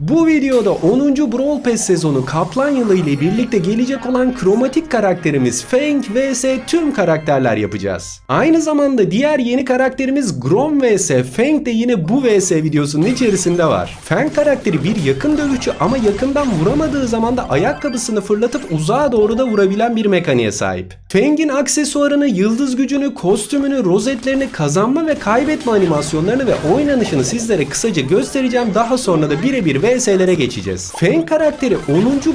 Bu videoda 10. Brawl Pass sezonu Kaplan yılı ile birlikte gelecek olan kromatik karakterimiz Fang vs tüm karakterler yapacağız. Aynı zamanda diğer yeni karakterimiz Grom vs Fang de yine bu vs videosunun içerisinde var. Fang karakteri bir yakın dövüşçü ama yakından vuramadığı zaman da ayakkabısını fırlatıp uzağa doğru da vurabilen bir mekaniğe sahip. Fang'in aksesuarını, yıldız gücünü, kostümünü, rozetlerini, kazanma ve kaybetme animasyonlarını ve oynanışını sizlere kısaca göstereceğim. Daha sonra da birebir VS'lere geçeceğiz. Fang karakteri 10.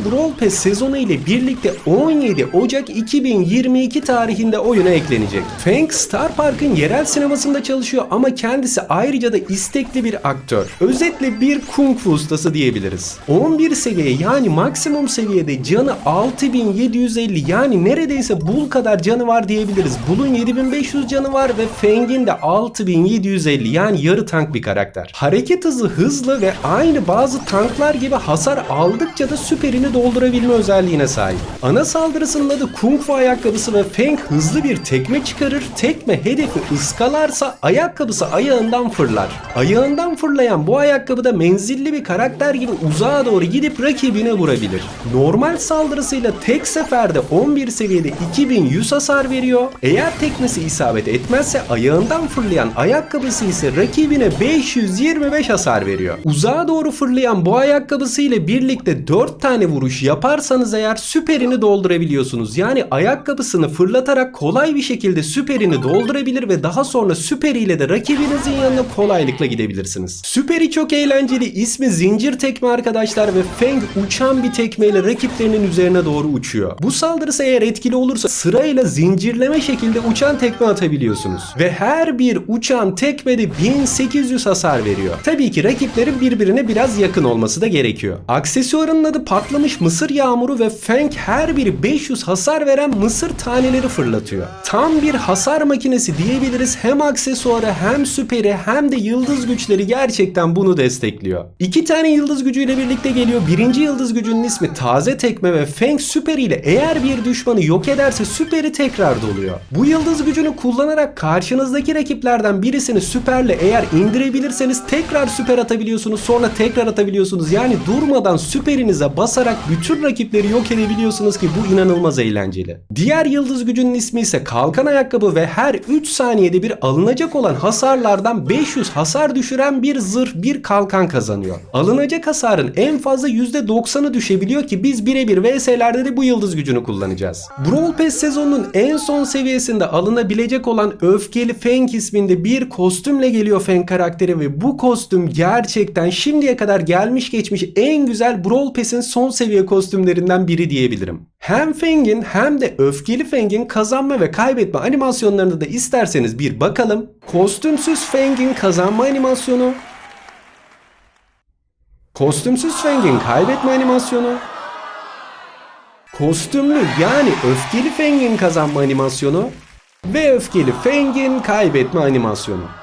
Brawl Pass sezonu ile birlikte 17 Ocak 2022 tarihinde oyuna eklenecek. Fang Star Park'ın yerel sinemasında çalışıyor ama kendisi ayrıca da istekli bir aktör. Özetle bir kung fu ustası diyebiliriz. 11 seviye yani maksimum seviyede canı 6750 yani neredeyse Bull kadar canı var diyebiliriz. Bull'un 7500 canı var ve Fang'in de 6750 yani yarı tank bir karakter. Hareket hızı hızlı ve aynı bazı tanklar gibi hasar aldıkça da süperini doldurabilme özelliğine sahip. Ana saldırısının adı Kung Fu ayakkabısı ve Fang hızlı bir tekme çıkarır. Tekme hedefi ıskalarsa ayakkabısı ayağından fırlar. Ayağından fırlayan bu ayakkabıda menzilli bir karakter gibi uzağa doğru gidip rakibine vurabilir. Normal saldırısıyla tek seferde 11 seviyede 2100 hasar veriyor. Eğer tekmesi isabet etmezse ayağından fırlayan ayakkabısı ise rakibine 525 hasar veriyor. Uzağa doğru fırlayan bu ayakkabısı ile birlikte 4 tane vuruş yaparsanız eğer süperini doldurabiliyorsunuz. Yani ayakkabısını fırlatarak kolay bir şekilde süperini doldurabilir ve daha sonra süperiyle de rakibinizin yanına kolaylıkla gidebilirsiniz. Süperi çok eğlenceli. İsmi zincir tekme arkadaşlar ve Fang uçan bir tekmeyle rakiplerinin üzerine doğru uçuyor. Bu saldırısı eğer etkili olursa sırayla zincirleme şekilde uçan tekme atabiliyorsunuz. Ve her bir uçan tekmede 1800 hasar veriyor. Tabii ki rakiplerin birbirine biraz yakın olması da gerekiyor. Aksesuarının adı patlamış mısır yağmuru ve Fang her biri 500 hasar veren mısır taneleri fırlatıyor. Tam bir hasar makinesi diyebiliriz. Hem aksesuarı hem süperi hem de yıldız güçleri gerçekten bunu destekliyor. İki tane yıldız gücüyle birlikte geliyor. Birinci yıldız gücünün ismi taze tekme ve Fang süperiyle eğer bir düşmanı yok ederse süperi tekrar doluyor. Bu yıldız gücünü kullanarak karşınızdaki rakiplerden birisini süperle eğer indirebilirseniz tekrar süper atabiliyorsunuz sonra tekrar atabiliyorsunuz. Yani durmadan süperinize basarak bütün rakipleri yok edebiliyorsunuz ki bu inanılmaz eğlenceli. Diğer yıldız gücünün ismi ise kalkan ayakkabı ve her 3 saniyede bir alınacak olan hasarlardan 500 hasar düşüren bir zırh bir kalkan kazanıyor. Alınacak hasarın en fazla %90'ı düşebiliyor ki biz birebir VS'lerde de bu yıldız gücünü kullanacağız. Brawl Pass sezonunun en son seviyesinde alınabilecek olan Öfkeli Fang isminde bir kostümle geliyor Fang karakteri ve bu kostüm gerçekten şimdiye kadar gelmiş geçmiş en güzel Brawl Pass'in son seviye kostümlerinden biri diyebilirim. Hem Fang'in hem de Öfkeli Fang'in kazanma ve kaybetme animasyonlarına da isterseniz bir bakalım. Kostümsüz Fang'in kazanma animasyonu Kostümsüz Fang'in kaybetme animasyonu Kostümlü yani öfkeli Fang'in kazanma animasyonu ve öfkeli Fang'in kaybetme animasyonu.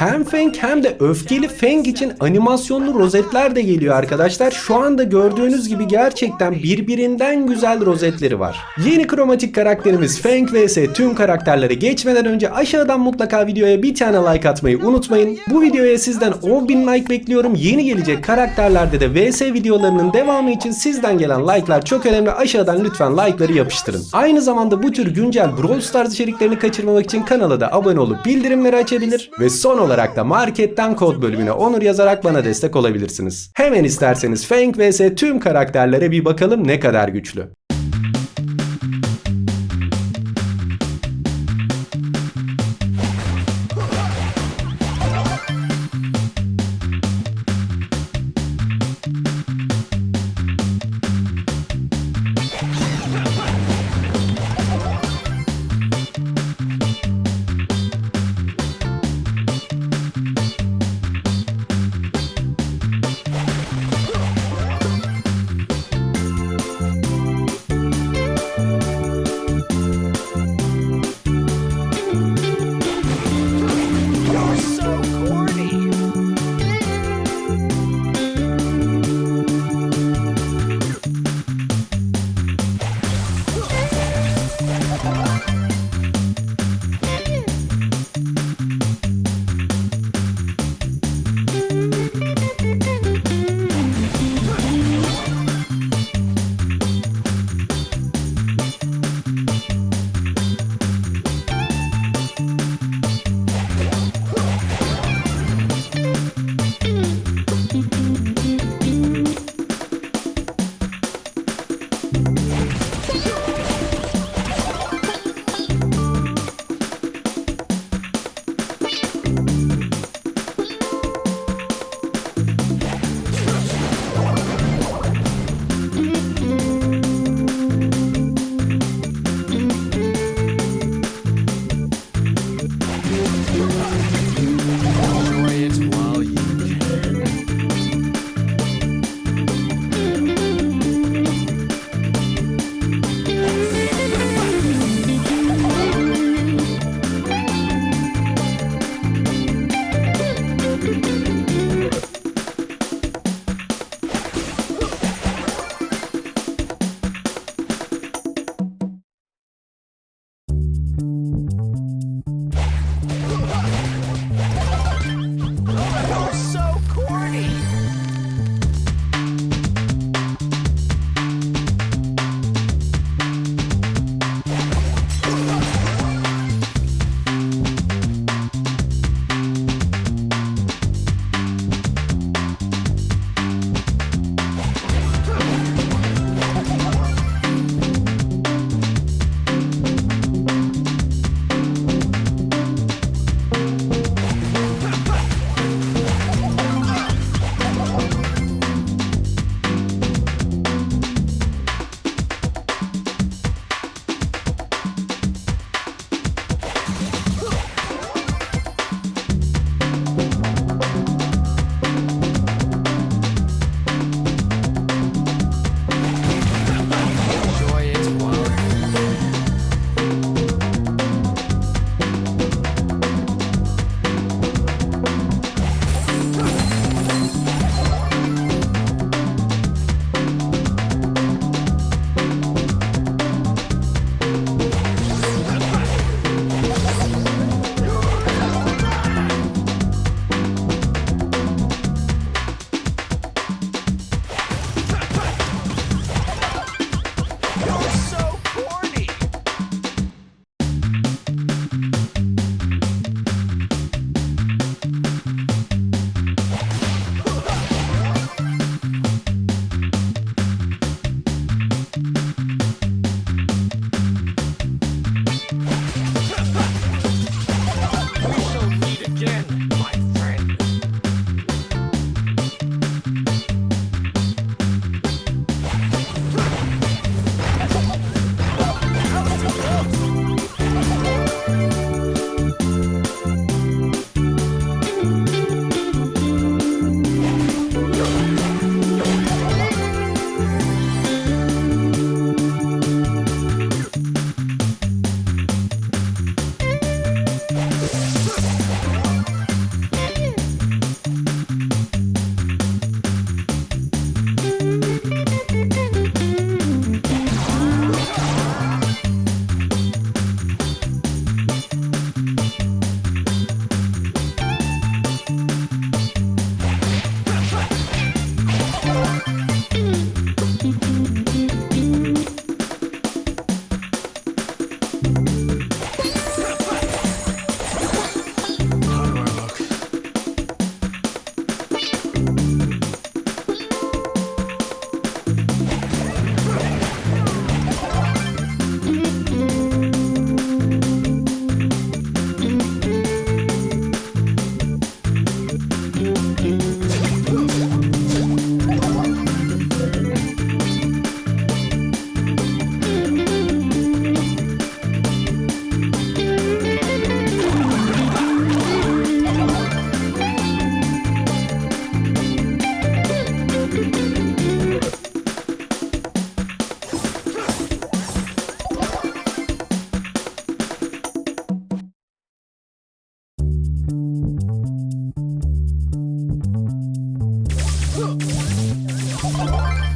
Hem Fang hem de öfkeli Fang için animasyonlu rozetler de geliyor arkadaşlar. Şu anda gördüğünüz gibi gerçekten birbirinden güzel rozetleri var. Yeni kromatik karakterimiz Fang vs tüm karakterlere geçmeden önce aşağıdan mutlaka videoya bir tane like atmayı unutmayın. Bu videoya sizden 10.000 like bekliyorum. Yeni gelecek karakterlerde de vs videolarının devamı için sizden gelen like'lar çok önemli. Aşağıdan lütfen like'ları yapıştırın. Aynı zamanda bu tür güncel Brawl Stars içeriklerini kaçırmamak için kanala da abone olup bildirimleri açabilir ve son olarak da marketten kod bölümüne onur yazarak bana destek olabilirsiniz. Hemen isterseniz Fang vs tüm karakterlere bir bakalım ne kadar güçlü.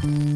Mm-hmm.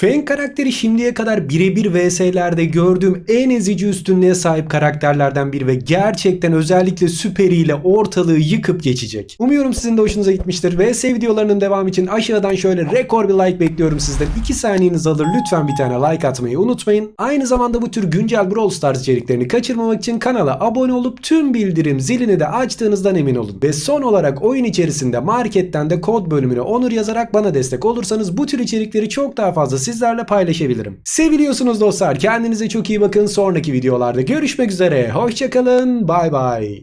Fang karakteri şimdiye kadar birebir VS'lerde gördüğüm en ezici üstünlüğe sahip karakterlerden biri ve gerçekten özellikle süperiyle ortalığı yıkıp geçecek. Umuyorum sizin de hoşunuza gitmiştir. VS videolarının devamı için aşağıdan şöyle rekor bir like bekliyorum sizden. 2 saniyeniz alır lütfen bir tane like atmayı unutmayın. Aynı zamanda bu tür güncel Brawl Stars içeriklerini kaçırmamak için kanala abone olup tüm bildirim zilini de açtığınızdan emin olun. Ve son olarak oyun içerisinde marketten de kod bölümüne onur yazarak bana destek olursanız bu tür içerikleri çok daha fazla sizlerle paylaşabilirim. Seviliyorsunuz dostlar. Kendinize çok iyi bakın. Sonraki videolarda görüşmek üzere. Hoşçakalın. Bay bay.